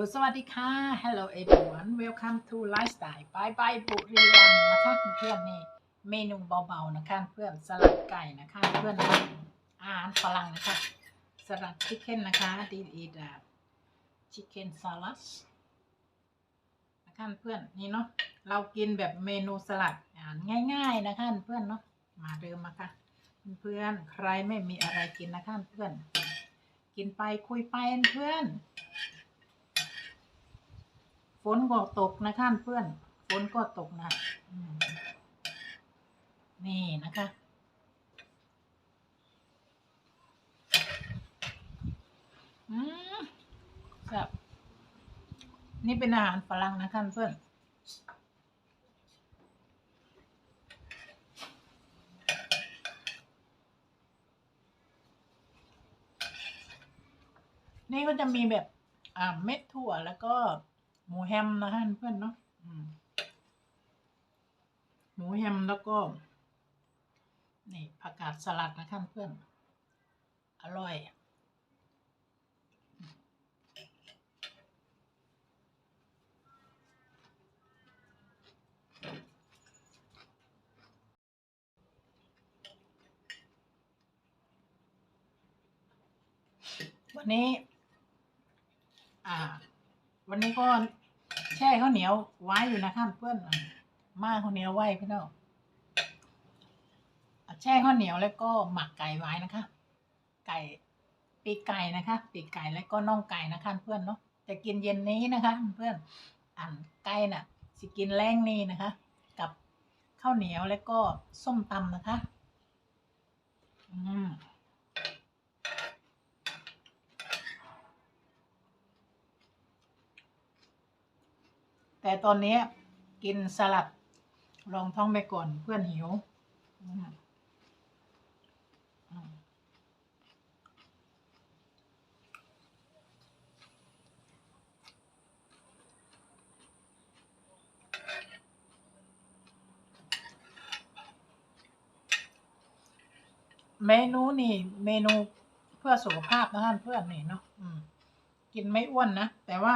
ลสวัสดีค่ะ Hello everyone welcome to lifestyle bye bye บุรีรัมย์นะคะเพื่อนนี่เมนูเบาๆนะคะเพื่อนสลัดไก่นะคะเพื่อนอาหารฝรั่งนะคะสลัดชิคเก้นนะคะ this is a chicken salad นะคะเพื่อนนี่เนาะเรากินแบบเมนูสลัดอ่านง่ายๆนะคะเพื่อนเนาะมาเดิมมาค่ะเพื่อนใครไม่มีอะไรกินนะคะเพื่อน กินไปคุยไปเพื่อน ฝนก็ตกนะคะเพื่อน ฝนก็ตกนะนี่นะคะอืมแบบนี่เป็นอาหารฝรั่งนะคะเพื่อนนี่ก็จะมีแบบอ่าเม็ดถั่วแล้วก็ หมูแฮมนะคะเพื่อนเนาะหมูแฮมแล้วก็ นี่ผักกาดสลัดนะคะเพื่อน อร่อยวันนี้ อ่า วันนี้ก็ ช่ข้าวเหนียวไว้อยู่นะคะเพื่อนมาข้าวเหนียวไว้พี่น้องอะแช่ข้าวเหนียวแล้วก็หมักไก่ไว้นะคะ ไก่ปีกไก่นะคะ ปีกไก่แล้วก็น่องไก่นะคะเพื่อนเนาะจะกินเย็นนี้นะคะเพื่อนอ่านไก่น่ะสิกินแรงนี้นะคะ กับข้าวเหนียวแล้วก็ส้มตำนะคะ อืม แต่ตอนนี้กินสลัดรองท้องไปก่อนเพื่อนหิวเมนูนี่ เมนูเพื่อสุขภาพนะท่านเพื่อนนี่เนาะกินไม่อ้วนนะ แต่ว่า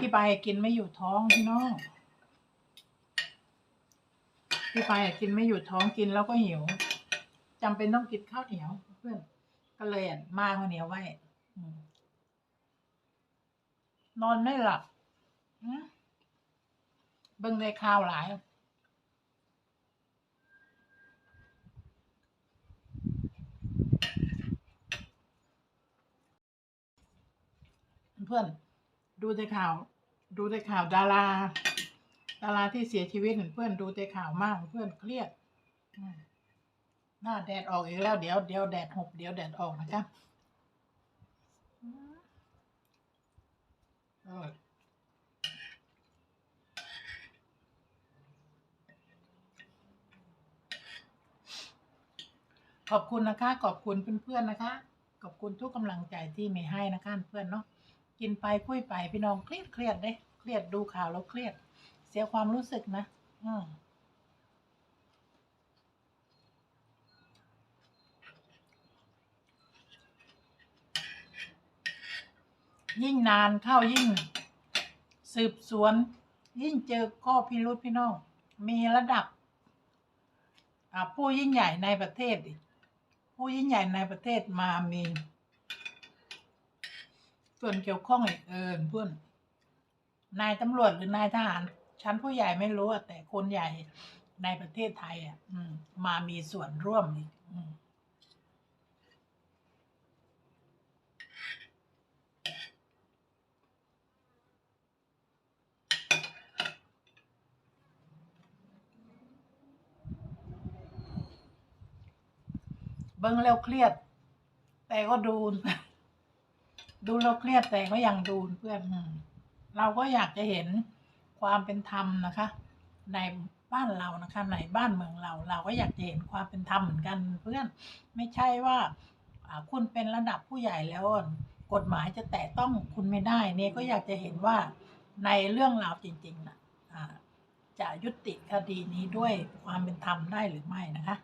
พี่ไปกินไม่อยู่ท้องพี่น้องพี่ไปกินไม่อยู่ท้องกินแล้วก็หิวจำเป็นต้องกินข้าวเหนียว เพื่อนก็เลยอะมาข้าวเหนียวไว้นอนไม่หลับเบิ่งได้ข้าวหลายเพื่อน ดูแต่ข่าว ดูแต่ข่าวดารา ดาราที่เสียชีวิตเพื่อนดูแต่ข่าวมากเพื่อนเครียดหน้าแดดออกอีกแล้วเดี๋ยวเดี๋ยวแดดหกเดี๋ยวแดดออกนะครับขอบคุณนะคะ ขอบคุณเพื่อนๆนะคะ ขอบคุณทุกกำลังใจที่มีให้นะคะเพื่อนเนาะ กินไปคุยไปพี่น้องเครียดเครียดเด้เครียดดูข่าวแล้วเครียด เสียความรู้สึกนะอืมยิ่งนานเข้ายิ่ง สืบสวน ยิ่งเจอข้อพิรุธพี่น้อง มีระดับผู้ยิ่งใหญ่ในประเทศ ผู้ยิ่งใหญ่ในประเทศมามี ส่วนเกี่ยวข้องอีกเอินเพื่อนนายตำรวจหรือนายทหารชั้นผู้ใหญ่ไม่รู้แต่คนใหญ่ในประเทศไทย อะอืมมามีส่วนร่วมอีกเบิ้งแล้วเครียด แต่ก็ดู ดูแล้วเครียดแต่ก็ยังดูเพื่อนเราก็อยากจะเห็นความเป็นธรรมนะคะ ในบ้านเรานะคะในบ้านเมืองเรา เราก็อยากจะเห็นความเป็นธรรมเหมือนกัน เพื่อนไม่ใช่ว่าคุณเป็นระดับผู้ใหญ่แล้วกฎหมายจะแตะต้องคุณไม่ได้เนี่ยก็อยากจะเห็นว่าในเรื่องราวจริงๆนะอ่าจะยุติคดีนี้ด้วยความเป็นธรรมได้หรือไม่นะคะ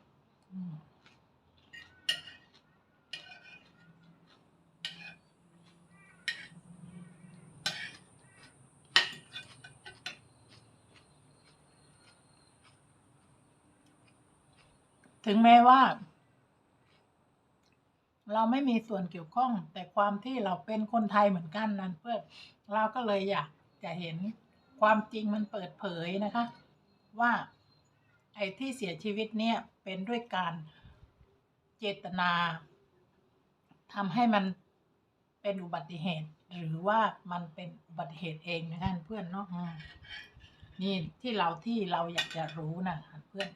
ถึงแม้ว่า เราไม่มีส่วนเกี่ยวข้อง แต่ความที่เราเป็นคนไทยเหมือนกันนั่นเพื่อนเราก็เลยอยากจะเห็นความจริงมันเปิดเผยนะคะ ว่าไอ้ที่เสียชีวิตเนี่ยเป็นด้วยการเจตนาทำให้มันเป็นอุบัติเหตุ หรือว่ามันเป็นอุบัติเหตุเองนะคะเพื่อนเนาะอืมนี่ที่เราที่เราอยากจะรู้นะเพื่อน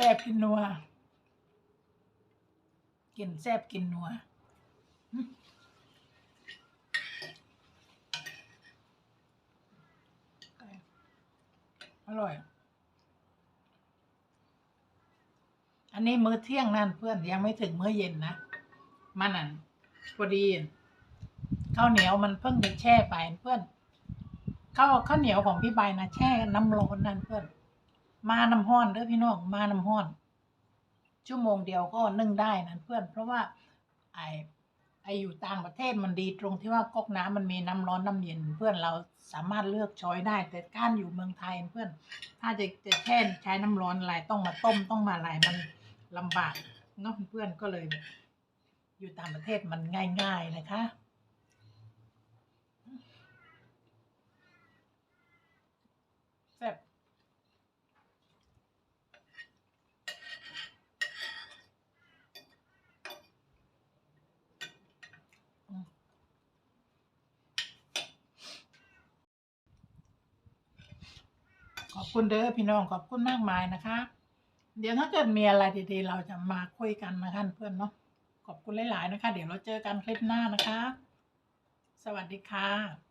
แซ่บกินนัว กินแซ่บกินนัวอร่อย อันนี้มื้อเที่ยงนั่นเพื่อนยังไม่ถึงมื้อเย็นนะ มันอะพอดีข้าวเหนียวมันเพิ่งจะแช่ไปเพื่อนข้าวข้าวเหนียวของพี่ใบนะแช่น้ำร้อนนั่นเพื่อน มาน้ำห้อนเด้อพี่น้องมาน้ำห้อน ชั่วโมงเดียวก็นึ่งได้นั่นเพื่อน เพราะว่าไอไออยู่ต่างประเทศมันดีตรงที่ว่าก๊อกน้ำมันมีน้ำร้อนน้ำเย็นเพื่อนเราสามารถเลือกช้อยได้ แต่การอยู่เมืองไทยเพื่อน ถ้าจะจะแช่ใช้น้ำร้อนอะไรต้องมาต้มต้องมาอะไรมันลำบากเนาะเพื่อนก็เลย อยู่ต่างประเทศมันง่าย ๆ นะคะ แซ่บ ข อบคุณเด้อพี่น้องขอบคุณมากมายนะคะ เดี๋ยวถ้าเกิดมีอะไรดีๆ เราจะมาคุยกันนะคะเพื่อนเนาะขอบคุณหลายๆนะคะ เดี๋ยวเราเจอกันคลิปหน้านะคะ สวัสดีค่ะ